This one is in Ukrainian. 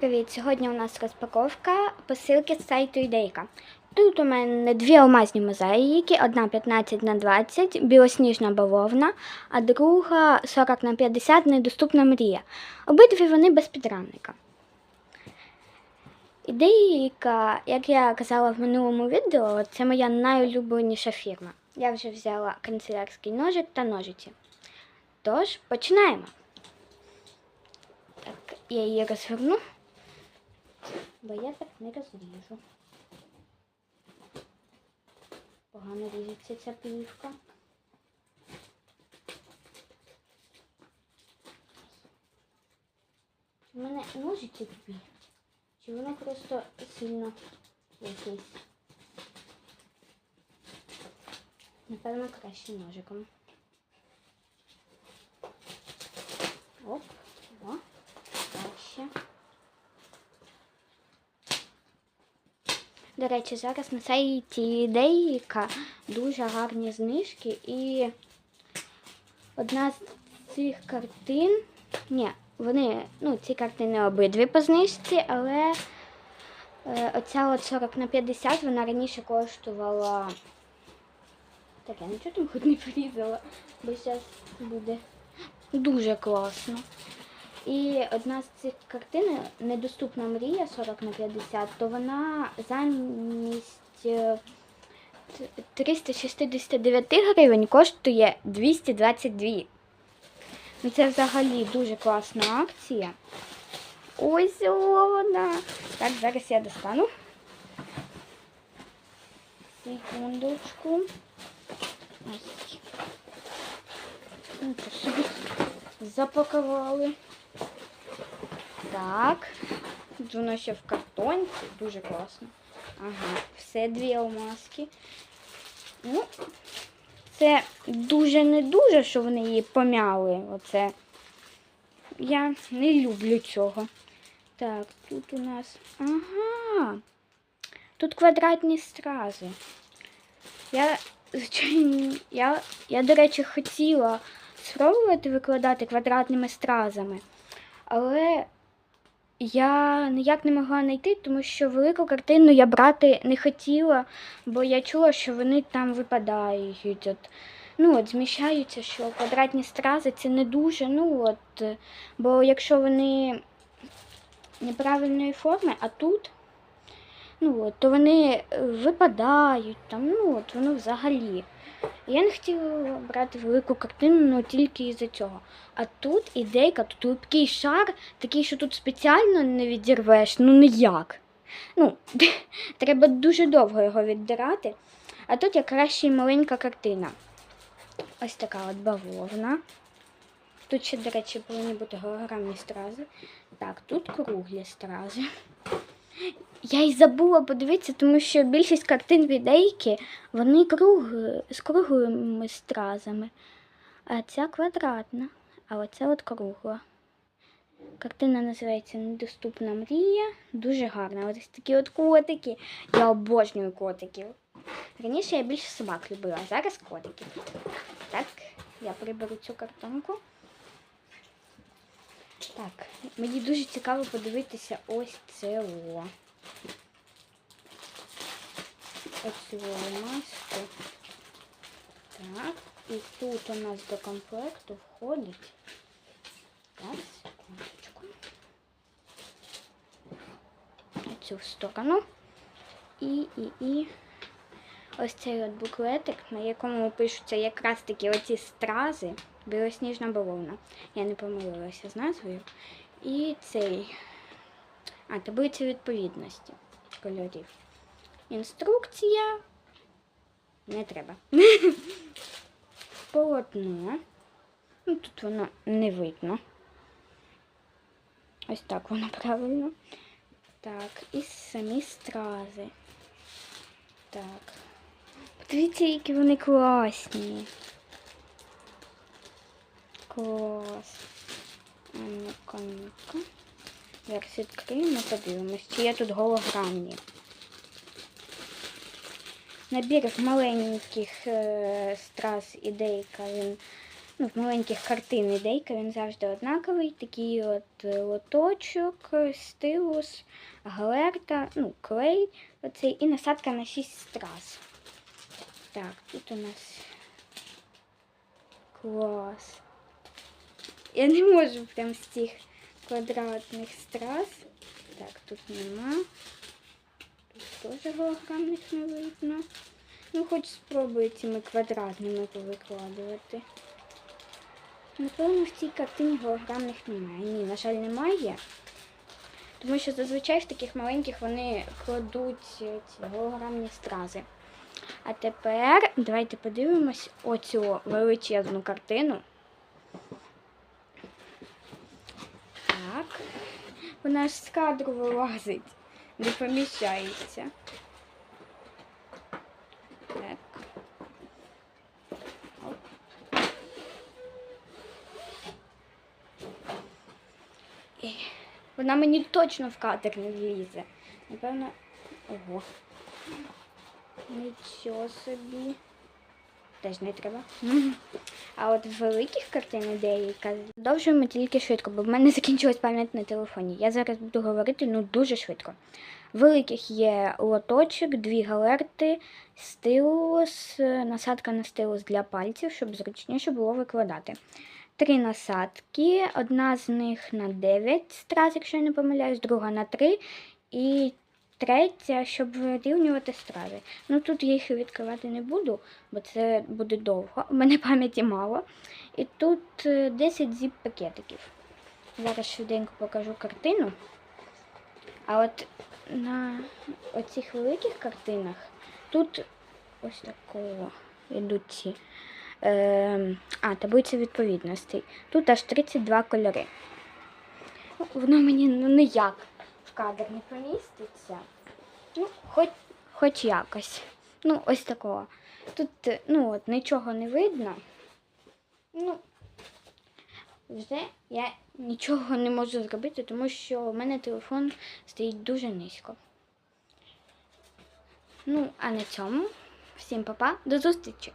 привіт! Сьогодні у нас розпаковка посилки з сайту Ідейка. Тут у мене дві алмазні мозаїки, одна 15 на 20, білосніжна бавовна, а друга 40 на 50 недоступна мрія. Обидві вони без підрамника. Ідейка, як я казала в минулому відео, це моя найулюбленіша фірма. Я вже взяла канцелярський ножик та ножиці. Тож, починаємо. Так, я її розверну, бо я так не розріжу. Погано ріжеться ця плівка. Чи в мене ножиці тупі? Чи вони просто сильно якісь? Напевно, краще ножиком. Оп, о. Далі. До речі, зараз на сайті Дейка дуже гарні знижки і одна з цих картин. Ні, вони, ну, ці картини обидві по знижці, але е, оця от 40 на 50 вона раніше коштувала. Так, я нічого там хоч не порізала, бо зараз буде дуже класно. І одна з цих картин недоступна мрія 40 на 50, то вона замість е, 369 гривень коштує 222. Ну це взагалі дуже класна акція. Ось вона. Так, зараз я достану. Секундочку. Ось. Ну, собі запакували. Так. Тут воно ще в картонці. Дуже класно. Ага, все дві алмазки. Ну, це дуже не дуже, що вони її пом'яли. Оце. Я не люблю цього. Так, тут у нас. Ага. Тут квадратні стрази. Я, звичайно, я, я, до речі, хотіла спробувати викладати квадратними стразами, але я ніяк не могла знайти, тому що велику картину я брати не хотіла, бо я чула, що вони там випадають. От, ну, от, зміщаються, що квадратні стрази це не дуже. Ну, от, бо якщо вони неправильної форми, а тут, ну, от, то вони е, випадають, там, ну, от, воно взагалі. Я не хотіла брати велику картину, ну тільки із-за цього. А тут ідейка, тут липкий шар, такий, що тут спеціально не відірвеш, ну ніяк. Ну, треба дуже довго його віддирати. А тут якраз ще й маленька картина. Ось така от бавовна. Тут ще, до речі, повинні бути голограмні стрази. Так, тут круглі стрази. Я й забула подивитися, тому що більшість картин від Ейки, вони круг, з круглими стразами. А ця квадратна, а оця от кругла. Картина називається Недоступна мрія. Дуже гарна. Ось такі от котики. Я обожнюю котиків. Раніше я більше собак любила, а зараз котиків. Так, я приберу цю картонку. Так, мені дуже цікаво подивитися ось це о. Оцю маску. Так, і тут у нас до комплекту входить. Так, секундочку. Цю в сторону. І, і, і ось цей от буклетик, на якому пишуться якраз такі оці стрази, білосніжна бавовна. Я не помилилася з назвою. І цей. А, таблиця відповідності кольорів. Інструкція. Не треба. Полотно. Ну, тут воно не видно. Ось так воно правильно. Так, і самі стрази. Так. Подивіться, які вони класні. Клас. А ну-ка, ну-ка. Зараз відкриємо, подивимось, чи є тут голограмні. Набір маленьких е, страз ідейка він ну, маленьких картин ідейка, він завжди однаковий. Такий от е, лоточок, е, стилус, галерта, ну, клей, оцей, і насадка на 6 страз. Так, тут у нас клас. Я не можу прям з цих квадратних страз. Так, тут нема. Тут теж голограмних не видно. Ну, хоч спробую цими квадратними повикладувати. Напевно, в цій картині голограмних немає. Ні, на жаль, немає. Тому що зазвичай в таких маленьких вони кладуть ці голограмні стрази. А тепер давайте подивимось оцю величезну картину. Так. Вона ж з кадру вилазить, не поміщається. Так. Оп. Вона мені точно в кадр не влізе. Напевно. Ого. Нічого собі. Теж не треба. А от в великих картинах деяка продовжуємо тільки швидко, бо в мене закінчилась пам'ять на телефоні. Я зараз буду говорити ну дуже швидко. В великих є лоточок, дві галерти, стилус, насадка на стилус для пальців, щоб зручніше було викладати. Три насадки, одна з них на 9 страз, якщо я не помиляюсь, друга на 3 і третя, щоб вирівнювати страви. Ну тут я їх відкривати не буду, бо це буде довго. У мене пам'яті мало. І тут е, 10 зіп-пакетиків. Зараз швиденько покажу картину. А от на оцих великих картинах тут ось такого йдуть ці. Е, а, таблиця відповідностей. Тут аж 32 кольори. Ну, Воно мені ну, ніяк кадр не поміститься. Ну, хоч, хоч якось. Ну, ось такого. Тут ну, от, нічого не видно. Ну, вже я нічого не можу зробити, тому що у мене телефон стоїть дуже низько. Ну, а на цьому всім па-па, до зустрічі!